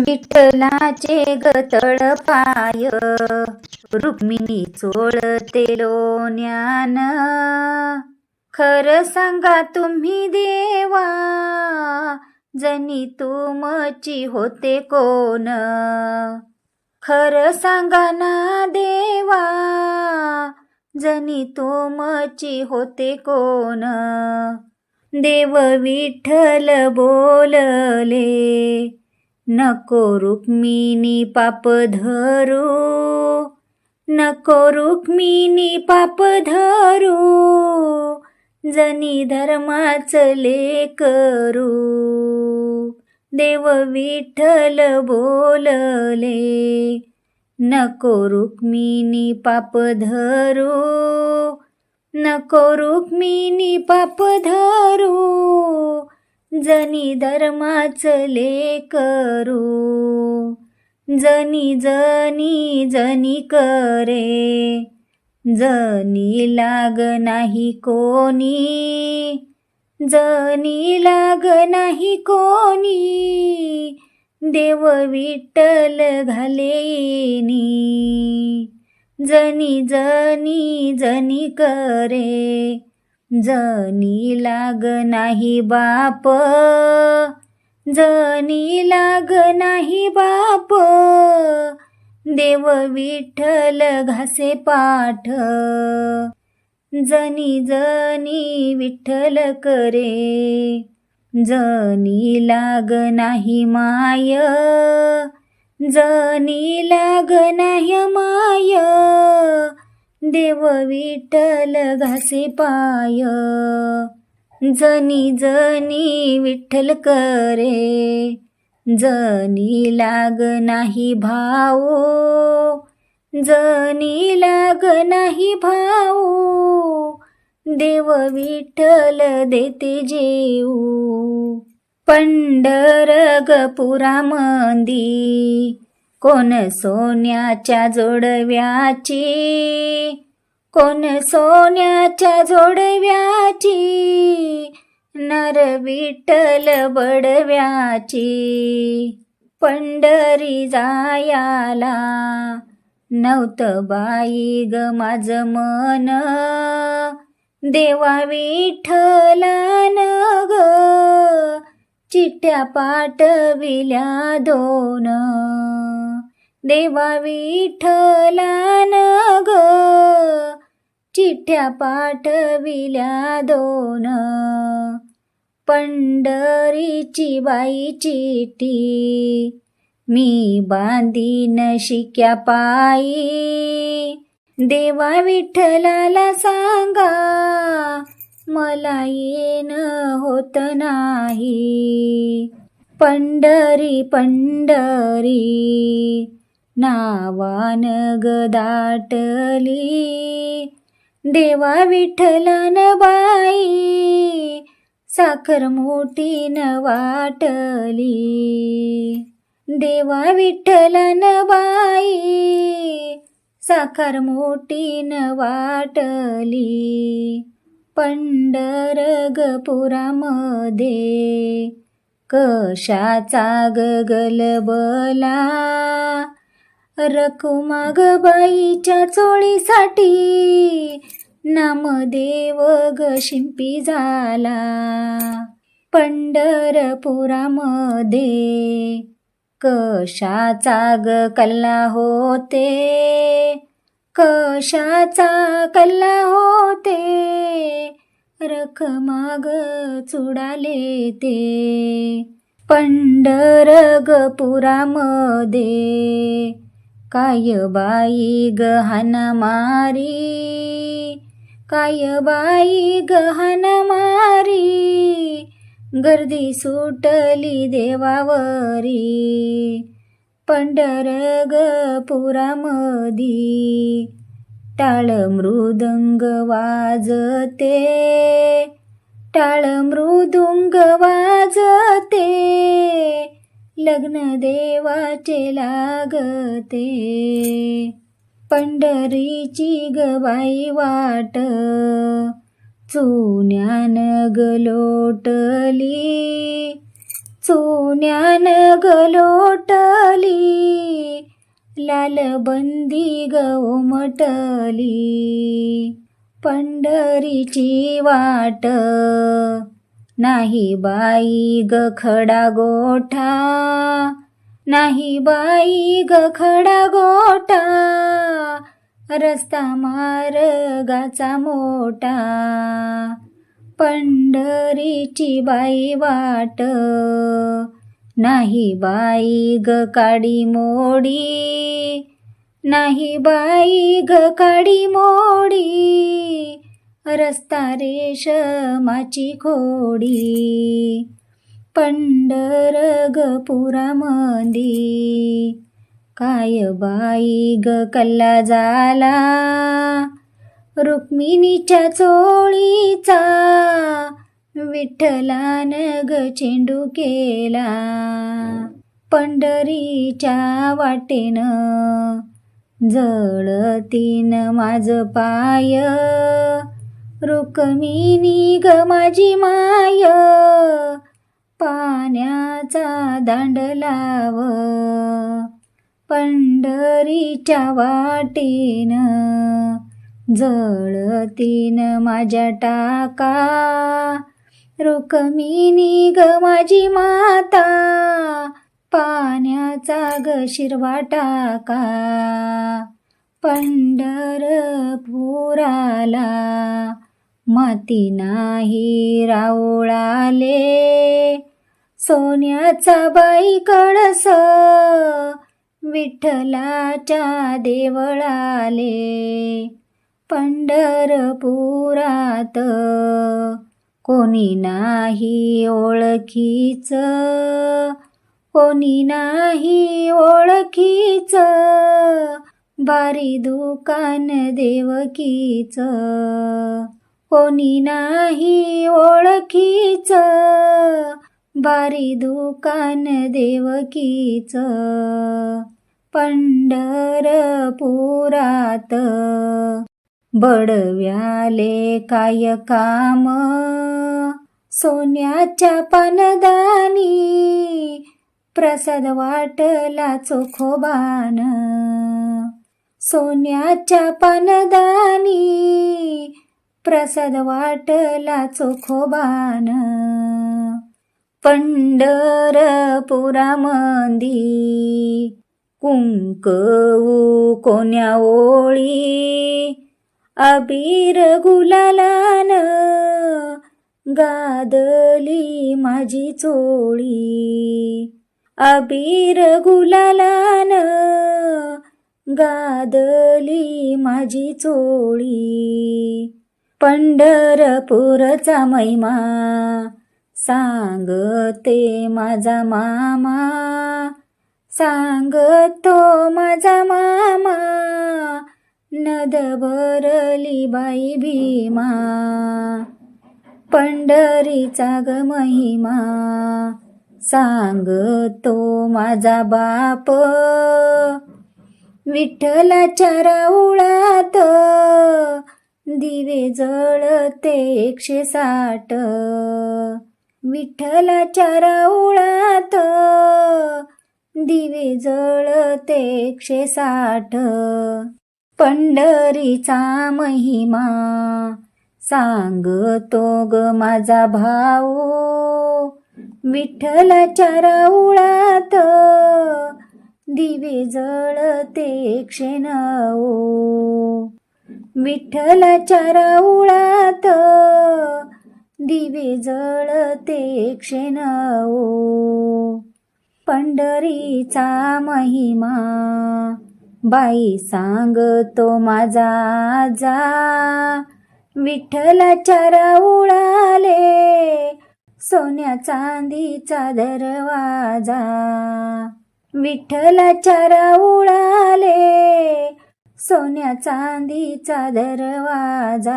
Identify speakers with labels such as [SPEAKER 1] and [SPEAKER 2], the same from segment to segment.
[SPEAKER 1] विठ्ठलाचे गतळ पाय रुक्मिणी चोळते लोण्यान. खर सांगा तुम्ही देवा जनी तुमची होते कोण? खर सांगा ना देवा जनी तुमची होते कोण? देव विठ्ठल बोलले नको रुक्मिणी पाप धरू. नको रुक्मिणी पाप धरू. जनी धर्माच करू. देव विठ्ठल बोलले नको रुक्मिणी पाप धरू. नको रुक्मिणी पाप धरू. जनी धर्माच करू जनी जनी जनी करे. जनी लाग नाही कोणी. जनी लाग नाही कोणी. देव विठ्ठल घालेनी. जनी जनी जनी करे. जनी लाग नाही बाप. जनी लाग नाही बाप. देव विठ्ठल घासे पाठ. जनी जनी विठ्ठल करे. जनी लाग नाही माय. जनी लाग नाही माय. देव विठ्ठल घासे पाय. जनी जनी विठ्ठल करे. जनी लाग नाही भाऊ. जनी लाग नाही भाऊ. देव विठ्ठल देते जेऊ. पंढरगपुरा मंदी कोण सोन्याच्या जोडव्याची? कोण सोन्याच्या जोडव्याची? नर विठ्ठल बडव्याची. पंढरी जायाला नव्हत बाई ग माझ मन. देवा विठ्ठलान ग चिठ्ठ्या पाठविल्या दोन. देवा विठ्ठलान ग चिठ्ठ्या पाठविल्या दोन. पंढरीची बाई चिठी मी बांधीन शिक्या पायी. देवा विठ्ठलाला सांगा मला येन होत नाही. पंढरी पंढरी. नावान गदाटली देवा विठ्ठलन बाई साखर मोठी न वाटली. देवा विठ्ठलन बाई साखर मोठी न वाटली. पंढरगपुरामध्ये कशाचा गगलबला? रकुमा बाईच्या चोळीसाठी. नामदेव ग शिंपी झाला पंढरपुरामध्ये कशाचा ग कल्ला होते? कशाचा कल्ला होते? रखमाग चुडाले ते. पंढरगपुरामध्ये काय बाई गहन मारी काय बाई गहन मारी गर्दी सुटली देवावरी पंढरगपुरामधी. टाळ मृदंग वाजते टाळ मृदुंग वाजते लग्न देवाचे लागते. पंढरीची गबाई वाट चुन्यान गलोटली चुन्यान गलोटली लाल बंदी पंढरीची वाट नाही बाई ग खडा गोठा. नाही बाई ग खडा गोठा. रस्ता मार्गाचा मोठा. पंढरीची बाई वाट. नाही बाई ग काडी मोडी. नाही बाई ग काडी मोडी. रस्ता रेशमाची खोडी पंढर ग काय बाई ग कल्ला झाला रुक्मिणीच्या चोळीचा विठ्ठलान ग चेंडू केला. पंढरीच्या वाटेनं जळतीन माझ पाय रुक्मिणी ग माझी माय. पाण्याचा दांड लाव. पंढरीच्या वाटेनं जळतीन माझ्या टाका. रुक्मिणी ग माझी माता. पाण्याचा ग शिरवा टाका. पंढरपुराला माती नाही रावळाले. सोन्याचा बाई कळस विठ्ठलाच्या देवळाले. पंढरपुरात कोणी नाही ओळखीच. कोणी नाही ओळखीच. बारी दुकान देवकीच. कोणी नाही ओळखीच. बारी दुकान देवकीच. पंढरपुरात. बडव्याले काय काम? सोन्याच्या पानदानी. प्रसाद वाटला चोखोबान. सोन्याच्या पानदानी. प्रसाद वाटला चोखोबान. पंढरपुरामंदी कुंकऊ कोण्या ओळी. अबीर गुलालान गादली माझी चोळी. अबीर गुलालान गादली माझी चोळी. पंढरपूरचा महिमा सांगते माझा मामा सांगतो माझा मामा नद भरली बाई भीमा पंढरीचा ग महिमा सांगतो माझा बाप विठ्ठलाच्या राऊळात दिवे जळते एकशे साठ विठ्ठलाच्या राऊळात दिवे जळते एकशे साठ पंढरीचा महिमा सांगतो ग माझा भाऊ. विठ्ठलाच्या राऊळात दिवे जळते एकशे नऊ. विठ्ठलाच्या राऊळात. दिवे जळते क्षण ओ. पंढरीचा महिमा. बाई सांगतो माझा जा विठ्ठलाच्या राऊळाले सोन्या चांदीचा दरवाजा. विठ्ठलाच्या राऊळाले सोन्या चांदीचा दरवाजा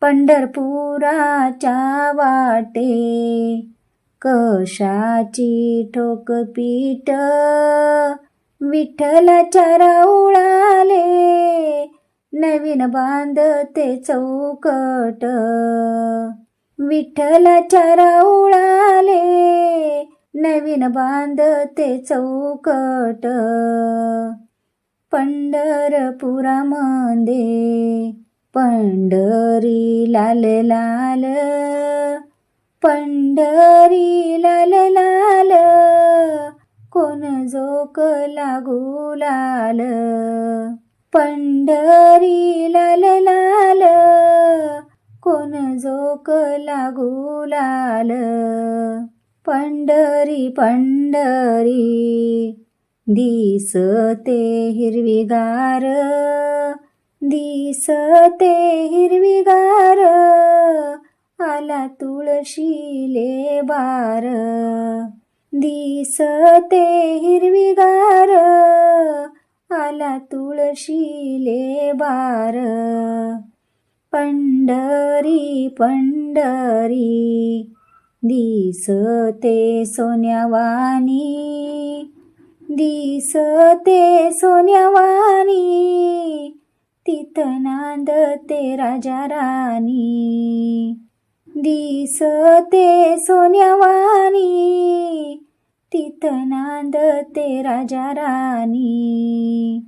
[SPEAKER 1] पंढरपुराच्या वाटे कशाची ठोकपीठ? विठ्ठलाच्या राऊळाले नवीन बांधते चौकट. विठ्ठलाच्या राऊळाले नवीन बांधते चौकट. पंढरपुरामध्ये पंढरी लाल लाल पंढरी लाल लाल कोण जोक लागू लाल पंढरी लाल लाल कोण जोक लागू लाल पंढरी पंढरी दिसते हिरवीगार दिसते हिरवीगार आला तुळशीले बार दिसते हिरवीगार आला तुळशीले बार पंढरी पंढरी दिसते सोन्यावानी दिसते सोन्यावानी तिथं नांदते राजा राणी. दिसते सोन्यावानी तिथं नांदते राजा राणी.